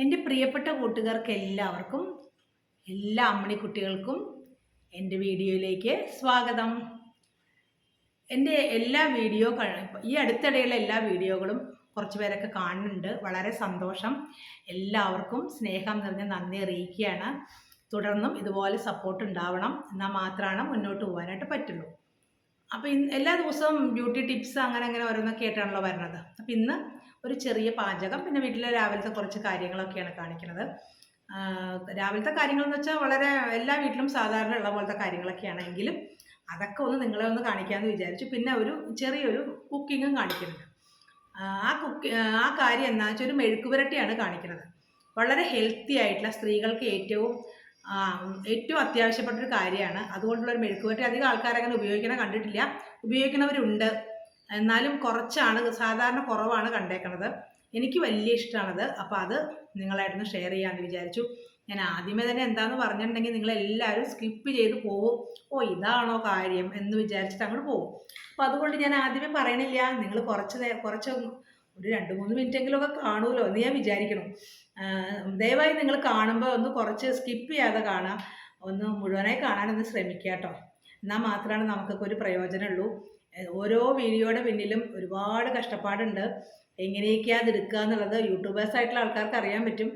എന്റെ പ്രിയപ്പെട്ട കൂട്ടുകാർക്ക് എല്ലാവർക്കും എല്ലാ അമ്മണി കുട്ടികൾക്കും എന്റെ വീഡിയോയിലേക്ക് സ്വാഗതം. എന്റെ എല്ലാ വീഡിയോ ഈ അടുത്തിടെയുള്ള എല്ലാ വീഡിയോകളും കുറച്ച് പേരൊക്കെ കാണുന്നുണ്ട്. വളരെ സന്തോഷം. എല്ലാവർക്കും സ്നേഹം നിറഞ്ഞ നന്ദി അറിയിക്കുകയാണ്. തുടർന്നും ഇതുപോലെ സപ്പോർട്ട് ഉണ്ടാവണം. എന്നാൽ മാത്രമാണ് മുന്നോട്ട് പോകാനായിട്ട് പറ്റുള്ളൂ. അപ്പോൾ എല്ലാ ദിവസവും ബ്യൂട്ടി ടിപ്സ് അങ്ങനെ അങ്ങനെ ഓരോന്നൊക്കെ ആയിട്ടാണല്ലോ വരുന്നത്. അപ്പോൾ ഇന്ന് ഒരു ചെറിയ പാചകം പിന്നെ വീട്ടിലെ രാവിലത്തെ കുറച്ച് കാര്യങ്ങളൊക്കെയാണ് കാണിക്കുന്നത്. രാവിലത്തെ കാര്യങ്ങൾ എന്ന് വെച്ചാൽ വളരെ എല്ലാ വീട്ടിലും സാധാരണ ഉള്ള പോലത്തെ കാര്യങ്ങളൊക്കെയാണ് എങ്കിലും അതൊക്കെ ഒന്ന് നിങ്ങളെ ഒന്ന് കാണിക്കാമെന്ന് വിചാരിച്ചു. പിന്നെ ഒരു ചെറിയൊരു കുക്കിങ്ങും കാണിക്കുന്നുണ്ട്. ആ, ആ കുക്കി ആ കാര്യം എന്താ വെച്ചാൽ ഒരു മെഴുക്കുപുരട്ടിയാണ് കാണിക്കുന്നത്. വളരെ ഹെൽത്തി ആയിട്ടുള്ള സ്ത്രീകൾക്ക് ഏറ്റവും ഏറ്റവും അത്യാവശ്യപ്പെട്ട ഒരു കാര്യമാണ്. അതുകൊണ്ടുള്ള ഒരു മെഴുക്കുപുരട്ടി അധികം ആൾക്കാരങ്ങനെ ഉപയോഗിക്കണ കണ്ടിട്ടില്ല. ഉപയോഗിക്കുന്നവരുണ്ട് എന്നാലും കുറച്ചാണ് സാധാരണ കുറവാണ് കണ്ടേക്കണത്. എനിക്ക് വലിയ ഇഷ്ടമാണത് അപ്പോൾ അത് നിങ്ങളായിട്ടൊന്ന് ഷെയർ ചെയ്യാമെന്ന് വിചാരിച്ചു. ഞാൻ ആദ്യമേ തന്നെ എന്താണെന്ന് പറഞ്ഞിട്ടുണ്ടെങ്കിൽ നിങ്ങളെല്ലാവരും സ്കിപ്പ് ചെയ്ത് പോവും. ഓ ഇതാണോ കാര്യം എന്ന് വിചാരിച്ചിട്ട് അങ്ങോട്ട് പോകും അപ്പോൾ അതുകൊണ്ട് ഞാൻ ആദ്യമേ പറയണില്ല. നിങ്ങൾ കുറച്ച് കുറച്ച് ഒരു രണ്ട് മൂന്ന് മിനിറ്റെങ്കിലുമൊക്കെ കാണുമല്ലോ എന്ന് ഞാൻ വിചാരിക്കണം. ദയവായി നിങ്ങൾ കാണുമ്പോൾ ഒന്ന് കുറച്ച് സ്കിപ്പ് ചെയ്യാതെ കാണാം. ഒന്ന് മുഴുവനായി കാണാനൊന്ന് ശ്രമിക്കുക കേട്ടോ എന്നാൽ മാത്രമാണ് നമുക്കൊക്കെ ഒരു പ്രയോജനമുള്ളൂ. ഓരോ വീഡിയോയുടെ പിന്നിലും ഒരുപാട് കഷ്ടപ്പാടുണ്ട്. എങ്ങനെയൊക്കെയാ അതെടുക്കുക എന്നുള്ളത് യൂട്യൂബേഴ്സ് ആയിട്ടുള്ള ആൾക്കാർക്ക് അറിയാൻ പറ്റും.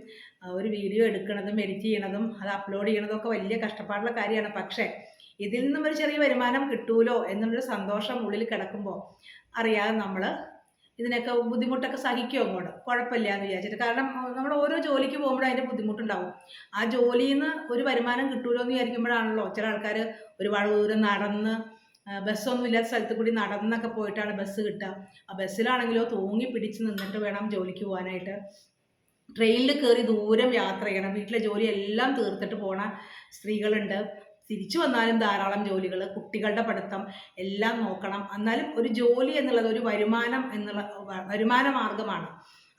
ഒരു വീഡിയോ എടുക്കുന്നതും എഡിറ്റ് ചെയ്യണതും അത് അപ്ലോഡ് ചെയ്യണതും ഒക്കെ വലിയ കഷ്ടപ്പാടുള്ള കാര്യമാണ്. പക്ഷേ ഇതിൽ നിന്നും ഒരു ചെറിയ വരുമാനം കിട്ടൂലോ എന്നുള്ളൊരു സന്തോഷം ഉള്ളിൽ കിടക്കുമ്പോൾ അറിയാതെ നമ്മൾ ഇതിനൊക്കെ ബുദ്ധിമുട്ടൊക്കെ സഹിക്കും അങ്ങോട്ട്? കുഴപ്പമില്ല എന്ന് വിചാരിച്ചിട്ട്. കാരണം നമ്മൾ ഓരോ ജോലിക്ക് പോകുമ്പോഴും അതിന്റെ ബുദ്ധിമുട്ടുണ്ടാവും. ആ ജോലിയിൽ നിന്ന് ഒരു വരുമാനം കിട്ടൂലോ എന്ന് വിചാരിക്കുമ്പോഴാണല്ലോ ചില ആൾക്കാർ ഒരുപാട് ദൂരം നടന്ന് ബസ്സൊന്നും ഇല്ലാത്ത സ്ഥലത്ത് കൂടി നടന്നൊക്കെ പോയിട്ടാണ് ബസ് കിട്ടുക. ആ ബസ്സിലാണെങ്കിലോ തൂങ്ങി പിടിച്ച് നിന്നിട്ട് വേണം ജോലിക്ക് പോകാനായിട്ട്. ട്രെയിനിൽ കയറി ദൂരം യാത്ര ചെയ്യണം. വീട്ടിലെ ജോലി എല്ലാം തീർത്തിട്ട് പോണ സ്ത്രീകളുണ്ട്. തിരിച്ചു വന്നാലും ധാരാളം ജോലികൾ കുട്ടികളുടെ പഠിത്തം എല്ലാം നോക്കണം. എന്നാലും ഒരു ജോലി എന്നുള്ളത് ഒരു വരുമാനം എന്നുള്ള വരുമാന മാർഗമാണ്.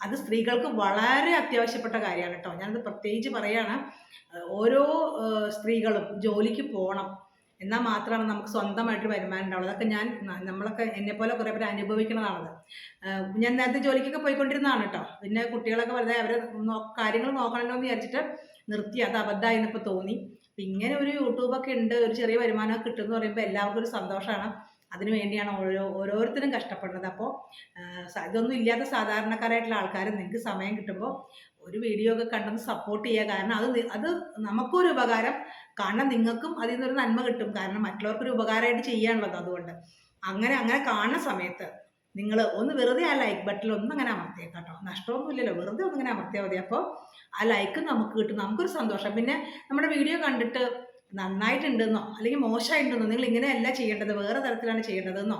അത് സ്ത്രീകൾക്ക് വളരെ അത്യാവശ്യപ്പെട്ട കാര്യമാണ് കേട്ടോ. ഞാനത് പ്രത്യേകിച്ച് പറയാണ്. ഓരോ സ്ത്രീകളും ജോലിക്ക് പോകണം എന്നാൽ മാത്രമാണ് നമുക്ക് സ്വന്തമായിട്ട് വരുമാനം ഉണ്ടാവുള്ളൂ. അതൊക്കെ ഞാൻ നമ്മളൊക്കെ എന്നെപ്പോലെ കുറേ പേര് അനുഭവിക്കുന്നതാണത്. ഞാൻ നേരത്തെ ജോലിക്കൊക്കെ പോയിക്കൊണ്ടിരുന്നതാണ് കേട്ടോ. പിന്നെ കുട്ടികളൊക്കെ വെറുതെ അവർ കാര്യങ്ങൾ നോക്കണമല്ലോ എന്ന് വിചാരിച്ചിട്ട് നിർത്തി. അത് അബദ്ധമായി എന്നിപ്പോൾ തോന്നി. അപ്പം ഇങ്ങനെ ഒരു യൂട്യൂബൊക്കെ ഉണ്ട് ഒരു ചെറിയ വരുമാനമൊക്കെ കിട്ടുമെന്ന് പറയുമ്പോൾ എല്ലാവർക്കും ഒരു സന്തോഷമാണ്. അതിനു വേണ്ടിയാണ് ഓരോ ഓരോരുത്തരും കഷ്ടപ്പെടുന്നത്. അപ്പോൾ ഇതൊന്നും ഇല്ലാത്ത സാധാരണക്കാരായിട്ടുള്ള ആൾക്കാർ നിങ്ങൾക്ക് സമയം കിട്ടുമ്പോൾ ഒരു വീഡിയോ ഒക്കെ കണ്ടെന്ന് സപ്പോർട്ട് ചെയ്യുക കാരണം അത് അത് നമുക്കൊരു ഉപകാരം. കാരണം നിങ്ങൾക്കും അതിൽ നിന്നൊരു നന്മ കിട്ടും. കാരണം മറ്റുള്ളവർക്ക് ഒരു ഉപകാരമായിട്ട് ചെയ്യാനുള്ളത് അതുകൊണ്ട്. അങ്ങനെ അങ്ങനെ കാണുന്ന സമയത്ത് നിങ്ങൾ ഒന്ന് വെറുതെ ആ ലൈക്ക് ബട്ടണിൽ ഒന്ന് അങ്ങനെ അമർത്തിയേക്കാം കേട്ടോ. നഷ്ടമൊന്നുമില്ലല്ലോ വെറുതെ ഒന്ന് അങ്ങനെ അമർത്തിയാൽ മതി. അപ്പോൾ ആ ലൈക്ക് നമുക്ക് കിട്ടും. നമുക്കൊരു സന്തോഷം. പിന്നെ നമ്മുടെ വീഡിയോ കണ്ടിട്ട് നന്നായിട്ടുണ്ടെന്നോ അല്ലെങ്കിൽ മോശമായിട്ടുണ്ടെന്നോ നിങ്ങൾ ഇങ്ങനെയല്ല ചെയ്യേണ്ടത്. വേറെ തരത്തിലാണ് ചെയ്യേണ്ടതെന്നോ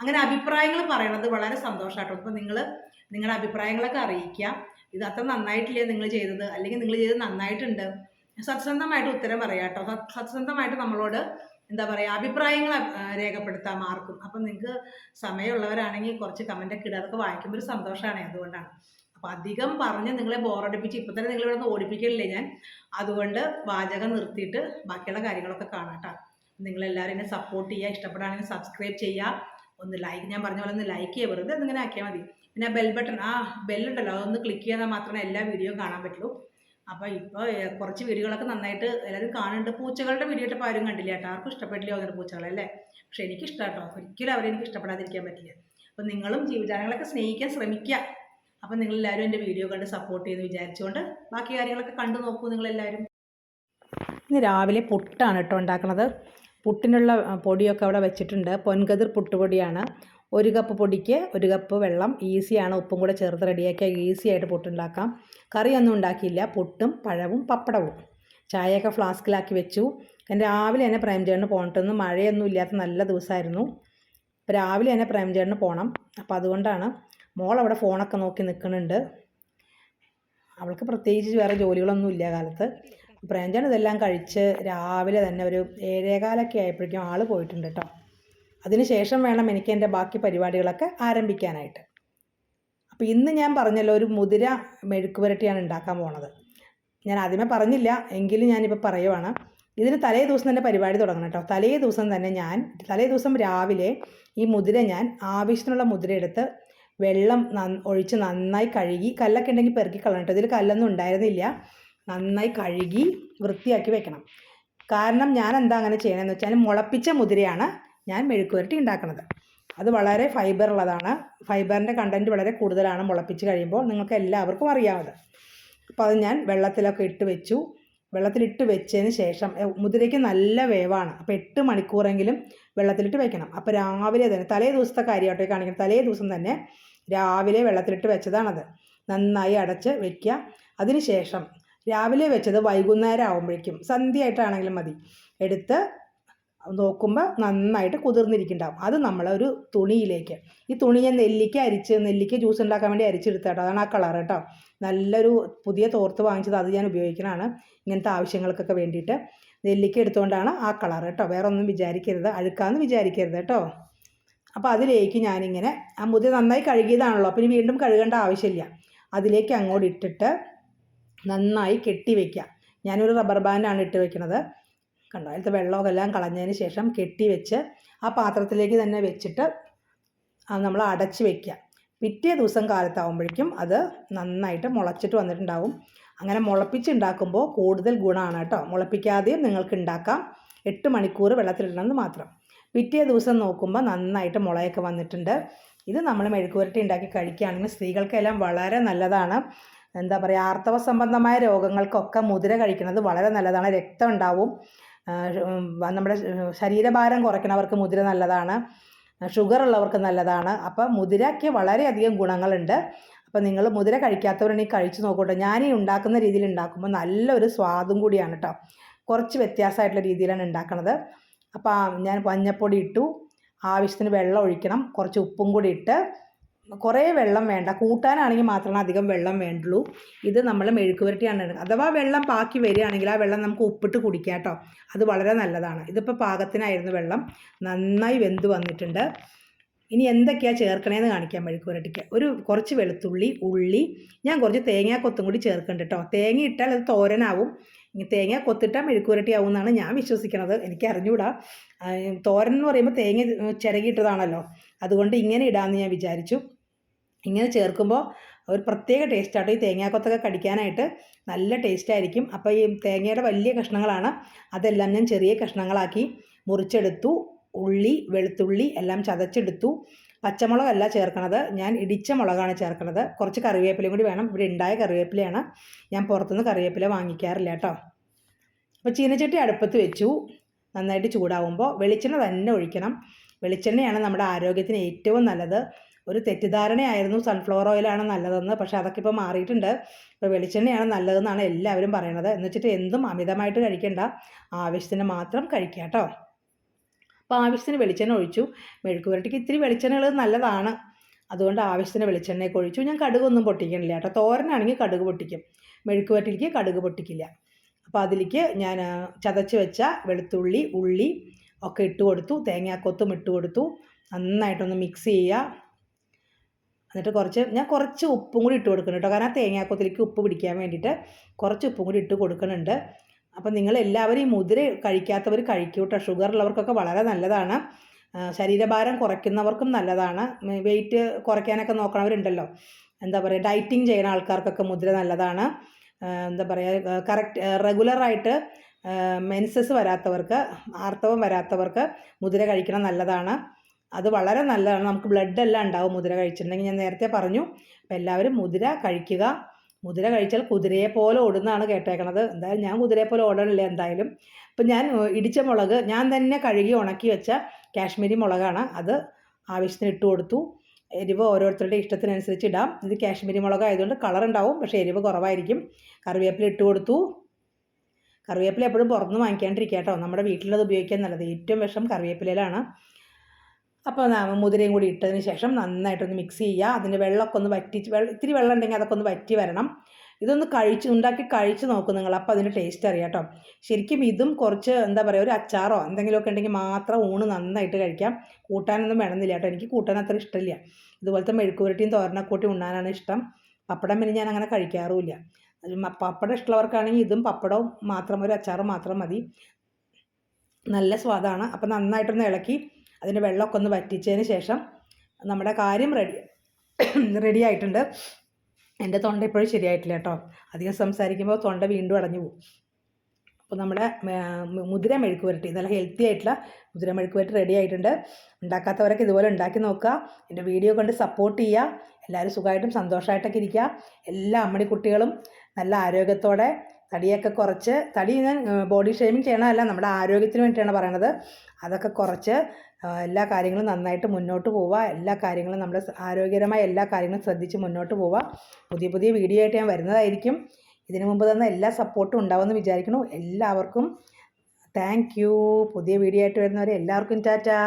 അങ്ങനെ അഭിപ്രായങ്ങൾ പറയണത് വളരെ സന്തോഷമായിട്ടോ അപ്പോൾ നിങ്ങൾ നിങ്ങളുടെ അഭിപ്രായങ്ങളൊക്കെ അറിയിക്കുക. ഇത് അത്ര നന്നായിട്ടില്ലേ നിങ്ങൾ ചെയ്തത്? അല്ലെങ്കിൽ നിങ്ങൾ ചെയ്തത് നന്നായിട്ടുണ്ട്. സത്യസന്ധമായിട്ട് ഉത്തരം പറയാം കേട്ടോ. സത്യസന്ധമായിട്ട് നമ്മളോട് എന്താ പറയുക അഭിപ്രായങ്ങൾ രേഖപ്പെടുത്താം മാർക്കും അപ്പം നിങ്ങൾക്ക് സമയമുള്ളവരാണെങ്കിൽ കുറച്ച് കമന്റൊക്കെ ഇടുക. അതൊക്കെ വായിക്കുമ്പോൾ ഒരു സന്തോഷമാണ് അതുകൊണ്ടാണ്. അപ്പോൾ അധികം പറഞ്ഞ് നിങ്ങളെ ബോറടിപ്പിച്ച് ഇപ്പം തന്നെ നിങ്ങൾ നിന്ന് ഓടിപ്പിക്കലില്ലേ ഞാൻ? അതുകൊണ്ട് വാചകം നിർത്തിയിട്ട് ബാക്കിയുള്ള കാര്യങ്ങളൊക്കെ കാണാം കേട്ടോ. നിങ്ങളെല്ലാവരും എന്നെ സപ്പോർട്ട് ചെയ്യുക. ഇഷ്ടപ്പെടുകയാണെങ്കിൽ സബ്സ്ക്രൈബ് ചെയ്യുക. ഒന്ന് ലൈക്ക് ഞാൻ പറഞ്ഞ പോലെ ഒന്ന് ലൈക്ക് ചെയ്യുക വെറുതെ അതിങ്ങനെ ആക്കിയാൽ മതി. പിന്നെ ബെൽ ബട്ടൺ ആ ബെല്ലുണ്ടല്ലോ അതൊന്ന് ക്ലിക്ക് ചെയ്താൽ മാത്രമേ എല്ലാ വീഡിയോയും കാണാൻ പറ്റുള്ളൂ. അപ്പോൾ ഇപ്പോൾ കുറച്ച് വീഡിയോകളൊക്കെ നന്നായിട്ട് എല്ലാവരും കാണുന്നുണ്ട്. പൂച്ചകളുടെ വീഡിയോ ഇപ്പോൾ ആരും കണ്ടില്ല കേട്ടോ. ആർക്കും ഇഷ്ടപ്പെട്ടില്ല അങ്ങനെ പൂച്ചകളല്ലേ? പക്ഷേ എനിക്ക് ഇഷ്ടമാട്ടോ ഒരിക്കലും അവരെ എനിക്ക് ഇഷ്ടപ്പെടാതിരിക്കാൻ പറ്റില്ല. അപ്പോൾ നിങ്ങളും ജീവജാലങ്ങളൊക്കെ സ്നേഹിക്കാൻ ശ്രമിക്കുക. അപ്പം നിങ്ങളെല്ലാവരും എന്റെ വീഡിയോ കണ്ട് സപ്പോർട്ട് ചെയ്യുന്നു വിചാരിച്ചുകൊണ്ട് ബാക്കി കാര്യങ്ങളൊക്കെ കണ്ടു നോക്കൂ നിങ്ങളെല്ലാവരും. ഇന്ന് രാവിലെ പുട്ടാണ് കേട്ടോ ഉണ്ടാക്കുന്നത് പുട്ടിനുള്ള പൊടിയൊക്കെ അവിടെ വെച്ചിട്ടുണ്ട്. പൊൻകതിർ പുട്ടുപൊടിയാണ്. ഒരു കപ്പ് പൊടിക്ക് ഒരു കപ്പ് വെള്ളം ഈസിയാണ്. ഉപ്പും കൂടെ ചേർത്ത് റെഡിയാക്കിയാൽ ഈസി ആയിട്ട് പുട്ടുണ്ടാക്കാം. കറിയൊന്നും ഉണ്ടാക്കിയില്ല. പുട്ടും പഴവും പപ്പടവും. ചായയൊക്കെ ഫ്ലാസ്കിലാക്കി വെച്ചു. എന്റെ രാവിലെ തന്നെ പ്രേംചേട്ടന് പോകണ്ടെന്ന് മഴയൊന്നും ഇല്ലാത്ത നല്ല ദിവസമായിരുന്നു. രാവിലെ തന്നെ പ്രേംചേട്ടന് പോകണം. അപ്പോൾ അതുകൊണ്ടാണ് മോൾ അവിടെ ഫോണൊക്കെ നോക്കി നിൽക്കുന്നുണ്ട്. അവൾക്ക് പ്രത്യേകിച്ച് വേറെ ജോലികളൊന്നും ഇല്ല കാലത്ത്. പ്രേംചേട്ടൻ ഇതെല്ലാം കഴിച്ച് രാവിലെ തന്നെ ഒരു ഏഴേകാലൊക്കെ ആയപ്പോഴേക്കും ആൾ പോയിട്ടുണ്ട് കേട്ടോ അതിനുശേഷം വേണം എനിക്ക് എന്റെ ബാക്കി പരിപാടികളൊക്കെ ആരംഭിക്കാനായിട്ട്. അപ്പോൾ ഇന്ന് ഞാൻ പറഞ്ഞല്ലോ ഒരു മുതിര മെഴുക്ക് പുരട്ടിയാണ് ഉണ്ടാക്കാൻ പോണത്. ഞാൻ ആദ്യമേ പറഞ്ഞില്ല എങ്കിലും ഞാനിപ്പോൾ പറയുവാണ്. ഇതിന് തലേ ദിവസം തന്നെ പരിപാടി തുടങ്ങണം കേട്ടോ തലേ ദിവസം തന്നെ ഞാൻ തലേ ദിവസം രാവിലെ ഈ മുതിര ഞാൻ ആവശ്യത്തിനുള്ള മുതിര എടുത്ത് വെള്ളം ഒഴിച്ച് നന്നായി കഴുകി കല്ലൊക്കെ ഉണ്ടെങ്കിൽ പെറുക്കി കളഞ്ഞിട്ട് ഇതിൽ കല്ലൊന്നും ഉണ്ടായിരുന്നില്ല. നന്നായി കഴുകി വൃത്തിയാക്കി വെക്കണം. കാരണം ഞാൻ എന്താ അങ്ങനെ ചെയ്യണമെന്ന് വെച്ചാൽ മുളപ്പിച്ച മുതിരയാണ് ഞാൻ മെഴുക്കുവരട്ടി ഉണ്ടാക്കുന്നത് അത് വളരെ ഫൈബർ ഉള്ളതാണ്. ഫൈബറിന്റെ കണ്ടന്റ് വളരെ കൂടുതലാണ് മുളപ്പിച്ച് കഴിയുമ്പോൾ നിങ്ങൾക്ക് എല്ലാവർക്കും അറിയാവുന്നത്. അപ്പോൾ അത് ഞാൻ വെള്ളത്തിലൊക്കെ ഇട്ട് വെച്ചു. വെള്ളത്തിലിട്ട് വെച്ചതിന് ശേഷം മുതിരയ്ക്ക് നല്ല വേവാണ്. അപ്പോൾ എട്ട് മണിക്കൂറെങ്കിലും വെള്ളത്തിലിട്ട് വെക്കണം. അപ്പോൾ രാവിലെ തന്നെ തലേ ദിവസത്തെ കാര്യമായിട്ട് കാണിക്കണം. തലേ ദിവസം തന്നെ രാവിലെ വെള്ളത്തിലിട്ട് വെച്ചതാണത്. നന്നായി അടച്ച് വെക്കുക. അതിന് ശേഷം രാവിലെ വെച്ചത് വൈകുന്നേരം ആകുമ്പോഴേക്കും സന്ധ്യയായിട്ടാണെങ്കിലും മതി. എടുത്ത് നോക്കുമ്പോൾ നന്നായിട്ട് കുതിർന്നിരിക്കുന്നുണ്ടാവും. അത് നമ്മളൊരു തുണിയിലേക്ക്. ഈ തുണി ഞാൻ നെല്ലിക്ക അരിച്ച് നെല്ലിക്ക ജ്യൂസ് ഉണ്ടാക്കാൻ വേണ്ടി അരിച്ചെടുത്ത കേട്ടോ. അതാണ് ആ കളർ കേട്ടോ. നല്ലൊരു പുതിയ തോർത്ത് വാങ്ങിച്ചത് അത് ഞാൻ ഉപയോഗിക്കണതാണ്. ഇങ്ങനത്തെ ആവശ്യങ്ങൾക്കൊക്കെ വേണ്ടിയിട്ട്. നെല്ലിക്ക എടുത്തുകൊണ്ടാണ് ആ കളർ കേട്ടോ. വേറെ ഒന്നും വിചാരിക്കരുത്. അഴുക്കാന്ന് വിചാരിക്കരുത് കേട്ടോ. അപ്പോൾ അതിലേക്ക് ഞാനിങ്ങനെ ആ മുതി നന്നായി കഴുകിയതാണല്ലോ. അപ്പം ഇനി വീണ്ടും കഴുകേണ്ട ആവശ്യമില്ല. അതിലേക്ക് അങ്ങോട്ട് ഇട്ടിട്ട് നന്നായി കെട്ടി വയ്ക്കുക ഞാനൊരു റബ്ബർ ബാൻഡാണ് ഇട്ട് വെക്കുന്നത് കണ്ടോ? അതിലത്തെ വെള്ളമൊക്കെ എല്ലാം കളഞ്ഞതിന് ശേഷം കെട്ടി വെച്ച് ആ പാത്രത്തിലേക്ക് തന്നെ വെച്ചിട്ട് നമ്മൾ അടച്ച് വെക്കുക. പിറ്റേ ദിവസം കാലത്താവുമ്പോഴേക്കും അത് നന്നായിട്ട് മുളച്ചിട്ട് വന്നിട്ടുണ്ടാവും. അങ്ങനെ മുളപ്പിച്ചുണ്ടാക്കുമ്പോൾ കൂടുതൽ ഗുണമാണ് കേട്ടോ. മുളപ്പിക്കാതെയും നിങ്ങൾക്ക് ഉണ്ടാക്കാം. എട്ട് മണിക്കൂർ വെള്ളത്തിലിടണമെന്ന് മാത്രം. പിറ്റേ ദിവസം നോക്കുമ്പോൾ നന്നായിട്ട് മുളയൊക്കെ വന്നിട്ടുണ്ട്. ഇത് നമ്മൾ മെഴുക്കുവരട്ടി ഉണ്ടാക്കി കഴിക്കുകയാണെങ്കിൽ സ്ത്രീകൾക്കെല്ലാം വളരെ നല്ലതാണ്. എന്താ പറയുക ആർത്തവ സംബന്ധമായ രോഗങ്ങൾക്കൊക്കെ മുതിര കഴിക്കുന്നത് വളരെ നല്ലതാണ്. രക്തം ഉണ്ടാവും. നമ്മുടെ ശരീരഭാരം കുറയ്ക്കണവർക്ക് മുതിര നല്ലതാണ്. ഷുഗർ ഉള്ളവർക്ക് നല്ലതാണ്. അപ്പം മുതിരയ്ക്ക് വളരെയധികം ഗുണങ്ങളുണ്ട്. അപ്പം നിങ്ങൾ മുതിര കഴിക്കാത്തവരുണ്ടെങ്കിൽ കഴിച്ച് നോക്കട്ടെ ഞാൻ ഈ ഉണ്ടാക്കുന്ന രീതിയിൽ ഉണ്ടാക്കുമ്പോൾ നല്ലൊരു സ്വാദും കൂടിയാണ് കേട്ടോ. കുറച്ച് വ്യത്യാസമായിട്ടുള്ള രീതിയിലാണ് ഉണ്ടാക്കുന്നത് അപ്പോൾ ഞാൻ മഞ്ഞപ്പൊടി ഇട്ടു. ആവശ്യത്തിന് വെള്ളം ഒഴിക്കണം. കുറച്ച് ഉപ്പും കൂടി ഇട്ട് കുറേ വെള്ളം വേണ്ട. കൂട്ടാനാണെങ്കിൽ മാത്രമേ അധികം വെള്ളം വേണ്ടുള്ളൂ. ഇത് നമ്മൾ മെഴുക്ക് പുരട്ടിയാണ് അഥവാ വെള്ളം ബാക്കി വരികയാണെങ്കിൽ ആ വെള്ളം നമുക്ക് ഉപ്പിട്ട് കുടിക്കാം കേട്ടോ. അത് വളരെ നല്ലതാണ്. ഇതിപ്പോൾ പാകത്തിനായിരുന്നു വെള്ളം. നന്നായി വെന്ത് വന്നിട്ടുണ്ട്. ഇനി എന്തൊക്കെയാണ് ചേർക്കണേന്ന് കാണിക്കാം മെഴുക്കുവരട്ടിക്ക്. ഒരു കുറച്ച് വെളുത്തുള്ളി ഉള്ളി ഞാൻ കുറച്ച് തേങ്ങാക്കൊത്തും കൂടി ചേർക്കുന്നുണ്ട് കേട്ടോ. തേങ്ങ ഇട്ടാൽ അത് തോരനാവും. തേങ്ങ കൊത്തിട്ടാൽ മെഴുക്കുവരട്ടി ആവും എന്നാണ് ഞാൻ വിശ്വസിക്കുന്നത് എനിക്ക് അറിഞ്ഞുകൂടാ തോരൻ എന്ന് പറയുമ്പോൾ തേങ്ങ ചിരകിയിട്ടതാണല്ലോ. അതുകൊണ്ട് ഇങ്ങനെ ഇടാമെന്ന് ഞാൻ വിചാരിച്ചു. ഇങ്ങനെ ചേർക്കുമ്പോൾ ഒരു പ്രത്യേക ടേസ്റ്റാട്ടോ ഈ തേങ്ങാക്കൊത്തൊക്കെ കടിക്കാനായിട്ട് നല്ല ടേസ്റ്റ് ആയിരിക്കും. അപ്പോൾ ഈ തേങ്ങയുടെ വലിയ കഷ്ണങ്ങളാണ്. അതെല്ലാം ഞാൻ ചെറിയ കഷ്ണങ്ങളാക്കി മുറിച്ചെടുത്തു. ഉള്ളി വെളുത്തുള്ളി എല്ലാം ചതച്ചെടുത്തു. പച്ചമുളകല്ല ചേർക്കണത്. ഞാൻ ഇടിച്ച മുളകാണ് ചേർക്കണത്. കുറച്ച് കറിവേപ്പിലയും കൂടി വേണം. ഇവിടെ ഉണ്ടായ കറിവേപ്പിലയാണ്. ഞാൻ പുറത്തുനിന്ന് കറിവേപ്പില വാങ്ങിക്കാറില്ല കേട്ടോ. അപ്പോൾ ചീനച്ചട്ടി അടുപ്പത്ത് വെച്ചു. നന്നായിട്ട് ചൂടാവുമ്പോൾ വെളിച്ചെണ്ണ തന്നെ ഒഴിക്കണം. വെളിച്ചെണ്ണയാണ് നമ്മുടെ ആരോഗ്യത്തിന് ഏറ്റവും നല്ലത്. ഒരു തെറ്റിദ്ധാരണയായിരുന്നു സൺഫ്ലവർ ഓയിലാണ് നല്ലതെന്ന്. പക്ഷെ അതൊക്കെ ഇപ്പോൾ മാറിയിട്ടുണ്ട്. ഇപ്പോൾ വെളിച്ചെണ്ണയാണ് നല്ലതെന്നാണ് എല്ലാവരും പറയണത്. എന്ന് വെച്ചിട്ട് എന്തും അമിതമായിട്ട് കഴിക്കേണ്ട ആവശ്യത്തിന് മാത്രം കഴിക്കുക കേട്ടോ. അപ്പോൾ ആവശ്യത്തിന് വെളിച്ചെണ്ണ ഒഴിച്ചു. മെഴുക്കുപുരട്ടിക്ക് ഇത്തിരി വെളിച്ചെണ്ണകൾ നല്ലതാണ്. അതുകൊണ്ട് ആവശ്യത്തിന് വെളിച്ചെണ്ണയൊക്കെ ഒഴിച്ചു. ഞാൻ കടുകൊന്നും പൊട്ടിക്കണില്ല കേട്ടോ. തോരനാണെങ്കിൽ കടുക് പൊട്ടിക്കും. മെഴുക്ക് പുരട്ടിക്ക് കടുക് പൊട്ടിക്കില്ല. അപ്പോൾ അതിലേക്ക് ഞാൻ ചതച്ച് വെച്ച വെളുത്തുള്ളി ഉള്ളി ഒക്കെ ഇട്ട് കൊടുത്തു. തേങ്ങാക്കൊത്തും ഇട്ട് കൊടുത്തു. നന്നായിട്ടൊന്ന് മിക്സ് ചെയ്യുക. എന്നിട്ട് കുറച്ച് ഞാൻ കുറച്ച് ഉപ്പും കൂടി ഇട്ട് കൊടുക്കുന്നുണ്ട് കേട്ടോ. കാരണം തേങ്ങാക്കൊത്തിലേക്ക് ഉപ്പ് പിടിക്കാൻ വേണ്ടിയിട്ട് കുറച്ച് ഉപ്പും കൂടി ഇട്ട് കൊടുക്കുന്നുണ്ട്. അപ്പം നിങ്ങൾ എല്ലാവരും ഈ മുതിര കഴിക്കാത്തവർ കഴിക്കൂട്ടോ ഷുഗർ ഉള്ളവർക്കൊക്കെ വളരെ നല്ലതാണ്. ശരീരഭാരം കുറയ്ക്കുന്നവർക്കും നല്ലതാണ്. വെയിറ്റ് കുറയ്ക്കാനൊക്കെ നോക്കണവരുണ്ടല്ലോ. എന്താ പറയുക ഡയറ്റിങ് ചെയ്യുന്ന ആൾക്കാർക്കൊക്കെ മുതിര നല്ലതാണ്. എന്താ പറയുക കറക്റ്റ് റെഗുലറായിട്ട് മെൻസസ് വരാത്തവർക്ക് ആർത്തവം വരാത്തവർക്ക് മുതിര കഴിക്കണം നല്ലതാണ്. അത് വളരെ നല്ലതാണ്. നമുക്ക് ബ്ലഡ് എല്ലാം ഉണ്ടാവും മുതിര കഴിച്ചിട്ടുണ്ടെങ്കിൽ. ഞാൻ നേരത്തെ പറഞ്ഞു അപ്പോൾ എല്ലാവരും മുതിര കഴിക്കുക. മുതിര കഴിച്ചാൽ കുതിരയെ പോലെ ഓടുന്നതാണ് കേട്ടേക്കണത്. എന്തായാലും ഞാൻ കുതിരയെ പോലെ ഓടണില്ല എന്തായാലും. അപ്പം ഞാൻ ഇടിച്ച മുളക് ഞാൻ തന്നെ കഴുകി ഉണക്കി വെച്ച കാശ്മീരി മുളകാണ്. അത് ആവശ്യത്തിന് ഇട്ട് കൊടുത്തു. എരിവ് ഓരോരുത്തരുടെ ഇഷ്ടത്തിനനുസരിച്ച് ഇടാം. ഇത് കാശ്മീരി മുളക് ആയതുകൊണ്ട് കളർ ഉണ്ടാവും പക്ഷേ എരിവ് കുറവായിരിക്കും. കറിവേപ്പില ഇട്ട് കൊടുത്തു. കറിവേപ്പില എപ്പോഴും പുറത്തുനിന്ന് വാങ്ങിക്കാണ്ടിരിക്കുക കേട്ടോ നമ്മുടെ വീട്ടിലത് ഉപയോഗിക്കാൻ നല്ലത്. ഏറ്റവും വിഷം കറിവേപ്പിലയിലാണ്. അപ്പോൾ മുതിരയും കൂടി ഇട്ടതിന് ശേഷം നന്നായിട്ടൊന്ന് മിക്സ് ചെയ്യുക. അതിന്റെ വെള്ളമൊക്കെ ഒന്ന് വറ്റി വെള്ളം ഇത്തിരി വെള്ളം ഉണ്ടെങ്കിൽ അതൊക്കെ ഒന്ന് വറ്റി വരണം. ഇതൊന്ന് കഴിച്ച് ഉണ്ടാക്കി കഴിച്ച് നോക്കും നിങ്ങൾ. അപ്പോൾ അതിന്റെ ടേസ്റ്റ് അറിയാം കേട്ടോ. ശരിക്കും ഇതും കുറച്ച് എന്താ പറയുക ഒരു അച്ചാറോ എന്തെങ്കിലുമൊക്കെ ഉണ്ടെങ്കിൽ മാത്രം ഊണ് നന്നായിട്ട് കഴിക്കാം. കൂട്ടാനൊന്നും വേണമെന്നില്ല കേട്ടോ. എനിക്ക് കൂട്ടാൻ അത്ര ഇഷ്ടമില്ല. ഇതുപോലത്തെ മെഴുക്കുപുരട്ടിയും തോരണക്കൂട്ടി ഉണ്ണാനാണ് ഇഷ്ടം. പപ്പടം പിന്നെ ഞാൻ അങ്ങനെ കഴിക്കാറുമില്ല. പപ്പടം ഇഷ്ടമുള്ളവർക്കാണെങ്കിൽ ഇതും പപ്പടവും മാത്രം ഒരു അച്ചാറും മാത്രം മതി. നല്ല സ്വാദാണ്. അപ്പോൾ നന്നായിട്ടൊന്ന് ഇളക്കി അതിന്റെ വെള്ളമൊക്കെ ഒന്ന് വറ്റിച്ചതിന് ശേഷം നമ്മുടെ കാര്യം റെഡി റെഡി ആയിട്ടുണ്ട്. എന്റെ തൊണ്ട ഇപ്പോഴും ശരിയായിട്ടില്ല കേട്ടോ. അധികം സംസാരിക്കുമ്പോൾ തൊണ്ട വീണ്ടും അടഞ്ഞു പോകും. അപ്പോൾ നമ്മുടെ മുതിര മെഴുക്ക് പുരട്ടി നല്ല ഹെൽത്തി ആയിട്ടുള്ള മുതിര മെഴുക്ക് പുരട്ടി റെഡി ആയിട്ടുണ്ട്. ഉണ്ടാക്കാത്തവരൊക്കെ ഇതുപോലെ ഉണ്ടാക്കി നോക്കുക. എന്റെ വീഡിയോ കണ്ട് സപ്പോർട്ട് ചെയ്യുക. എല്ലാവരും സുഖമായിട്ടും സന്തോഷമായിട്ടൊക്കെ ഇരിക്കുക. എല്ലാ അമ്മണി കുട്ടികളും നല്ല ആരോഗ്യത്തോടെ തടിയൊക്കെ കുറച്ച് തടി ഞാൻ ബോഡി ഷേമിങ് ചെയ്യണമല്ല നമ്മുടെ ആരോഗ്യത്തിന് വേണ്ടിയിട്ടാണ് പറയണത്. അതൊക്കെ കുറച്ച് എല്ലാ കാര്യങ്ങളും നന്നായിട്ട് മുന്നോട്ട് പോവുക. എല്ലാ കാര്യങ്ങളും നമ്മുടെ ആരോഗ്യകരമായ എല്ലാ കാര്യങ്ങളും ശ്രദ്ധിച്ച് മുന്നോട്ട് പോവുക. പുതിയ പുതിയ വീഡിയോ ആയിട്ട് ഞാൻ വരുന്നതായിരിക്കും. ഇതിനു മുമ്പ് തന്ന എല്ലാ സപ്പോർട്ടും ഉണ്ടാവുമെന്ന് വിചാരിക്കുന്നു. എല്ലാവർക്കും താങ്ക് യു പുതിയ വീഡിയോ ആയിട്ട് വരുന്നവരെ എല്ലാവർക്കും ടാറ്റാ.